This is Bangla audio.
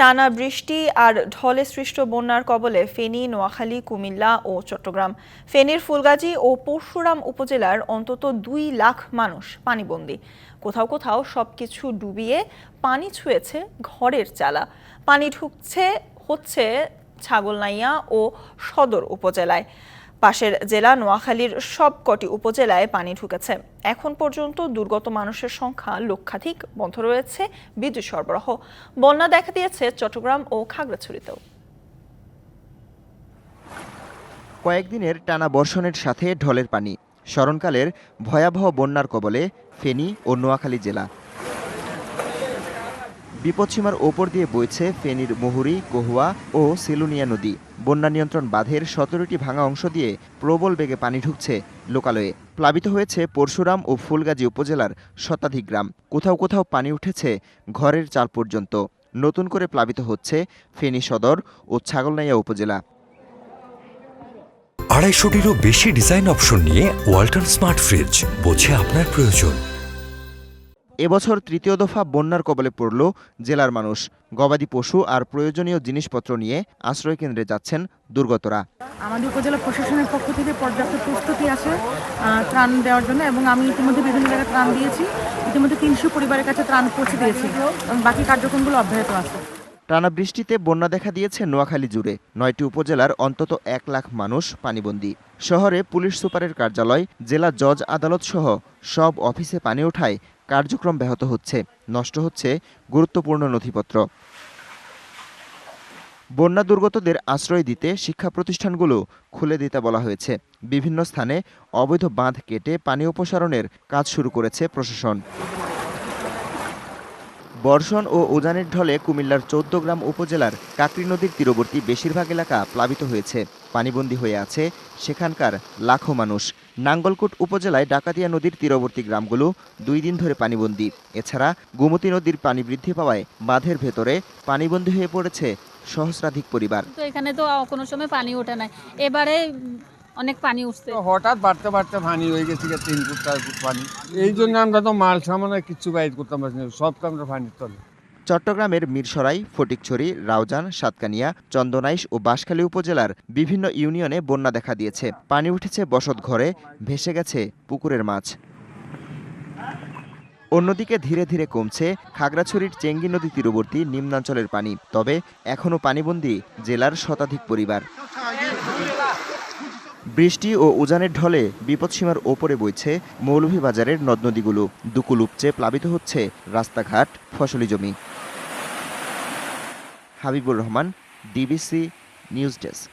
টানা বৃষ্টি আর ঢলে সৃষ্ট বন্যার কবলে ফেনী, নোয়াখালী, কুমিল্লা ও চট্টগ্রাম। ফেনীর ফুলগাজী ও পরশুরাম উপজেলার অন্তত দুই লাখ মানুষ পানিবন্দী। কোথাও কোথাও সবকিছু ডুবিয়ে পানি ছুঁয়েছে ঘরের চালা। পানি ঢুকছে, হচ্ছে ছাগলনাইয়া ও সদর উপজেলায়। পাশের জেলা নোয়াখালীর সবকটি উপজেলায় পানি ঢুকেছে। এখন পর্যন্ত দুর্গত মানুষের সংখ্যা লক্ষাধিক, বন্ধ রয়েছে বিদ্যুৎ সরবরাহ। বন্যা দেখা দিয়েছে চট্টগ্রাম ও খাগড়াছড়িতেও। কয়েকদিনের টানা বর্ষণের সাথে ঢলের পানি। স্মরণকালের ভয়াবহ বন্যার কবলে ফেনী ও নোয়াখালী জেলা বিপদসীমার ওপর দিয়ে বইছে ফেনীর মুহুরী, কহুয়া ও সেলুনিয়া নদী। বন্যা নিয়ন্ত্রণ বাঁধের সতেরোটি ভাঙা অংশ দিয়ে প্রবল বেগে পানি ঢুকছে লোকালয়ে। প্লাবিত হয়েছে পরশুরাম ও ফুলগাজী উপজেলার শতাধিক গ্রাম। কোথাও কোথাও পানি উঠেছে ঘরের চাল পর্যন্ত। নতুন করে প্লাবিত হচ্ছে ফেনী সদর ও ছাগলনাইয়া উপজেলা। আড়াইশোটিরও বেশি ডিজাইন অপশন নিয়ে ওয়াল্টন স্মার্ট ফ্রিজ, বোঝে আপনার প্রয়োজন। এবছর তৃতীয় দফা বন্যার কবলে পড়ল জেলার মানুষ। গবাদি পশু আর প্রয়োজনীয় জিনিসপত্র নিয়ে আশ্রয়কেন্দ্রে যাচ্ছেন দুর্গতরা। আমাদের উপজেলা প্রশাসনের পক্ষ থেকে পর্যাপ্ত প্রস্তুতি আছে ত্রাণ দেওয়ার জন্য এবং আমি ইতিমধ্যে বিভিন্ন জায়গায় ত্রাণ দিয়েছি। ইতিমধ্যে তিনশো পরিবারের কাছে ত্রাণ পৌঁছে দিয়েছি এবং বাকি কার্যক্রমগুলো অব্যাহত আছে। টানা বৃষ্টিতে বন্যা দেখা দিয়েছে নোয়াখালী জুড়ে। নয়টি উপজেলার অন্তত এক লাখ মানুষ পানিবন্দী। শহরে পুলিশ সুপারের কার্যালয় জেলা জজ আদালত সহ সব অফিসে পানি ওঠায় কার্যক্রম ব্যাহত হচ্ছে। নষ্ট হচ্ছে গুরুত্বপূর্ণ নথিপত্র। বন্যা দুর্গতদের আশ্রয় দিতে শিক্ষা প্রতিষ্ঠানগুলো খুলে দিতে বলা হয়েছে। বিভিন্ন স্থানে অবৈধ বাঁধ কেটে পানি অপসারণের কাজ শুরু করেছে প্রশাসন। বর্ষণ ও উজানের ঢলে কুমিল্লার চৌদ্দগ্রাম উপজেলার কাকরি নদীর তীরবর্তী বেশিরভাগ এলাকা প্লাবিত হয়েছে। পানিবন্দী হয়ে আছে সেখানকার লাখো মানুষ। নাঙ্গলকোট উপজেলায় ডাকাতিয়া নদীর তীরবর্তী গ্রামগুলো দুই দিন ধরে পানিবন্দী। এছাড়া গোমতী নদীর পানি বৃদ্ধি পাওয়ায় বাঁধের ভেতরে পানিবন্দী হয়ে পড়েছে সহস্রাধিক পরিবার। তো এখানে তো কোনো সময় পানি ওঠে নাই। এবারে অনেক পানি উঠছে। হঠাৎ বাড়তে বাড়তে পানি হয়ে গেছে তিন ফুট চার ফুট পানি। এই জন্য আমরা তো মাল সামান্য কিচ্ছু বাইর করতাম পারছি না সব আমরা পানির তলে। চট্টগ্রামের মিরসরাই ফটিকছড়ি রাউজান সাতকানিয়া চন্দনাইশ ও বাঁশখালী উপজেলার বিভিন্ন ইউনিয়নে বন্যা দেখা দিয়েছে। পানি উঠেছে বসত ঘরে ভেসে গেছে পুকুরের মাছ। অন্যদিকে ধীরে ধীরে কমছে খাগড়াছড়ির চেঙ্গি নদী তীরবর্তী নিম্নাঞ্চলের পানি। তবে এখনও পানিবন্দী জেলার শতাধিক পরিবার। বৃষ্টি ও উজানের ঢলে বিপদসীমার ওপরে বইছে মৌলভীবাজারের নদ নদীগুলো দুকুল উপচে প্লাবিত হচ্ছে রাস্তাঘাট, ফসলি জমি। Habibur Rahman, DBC news desk.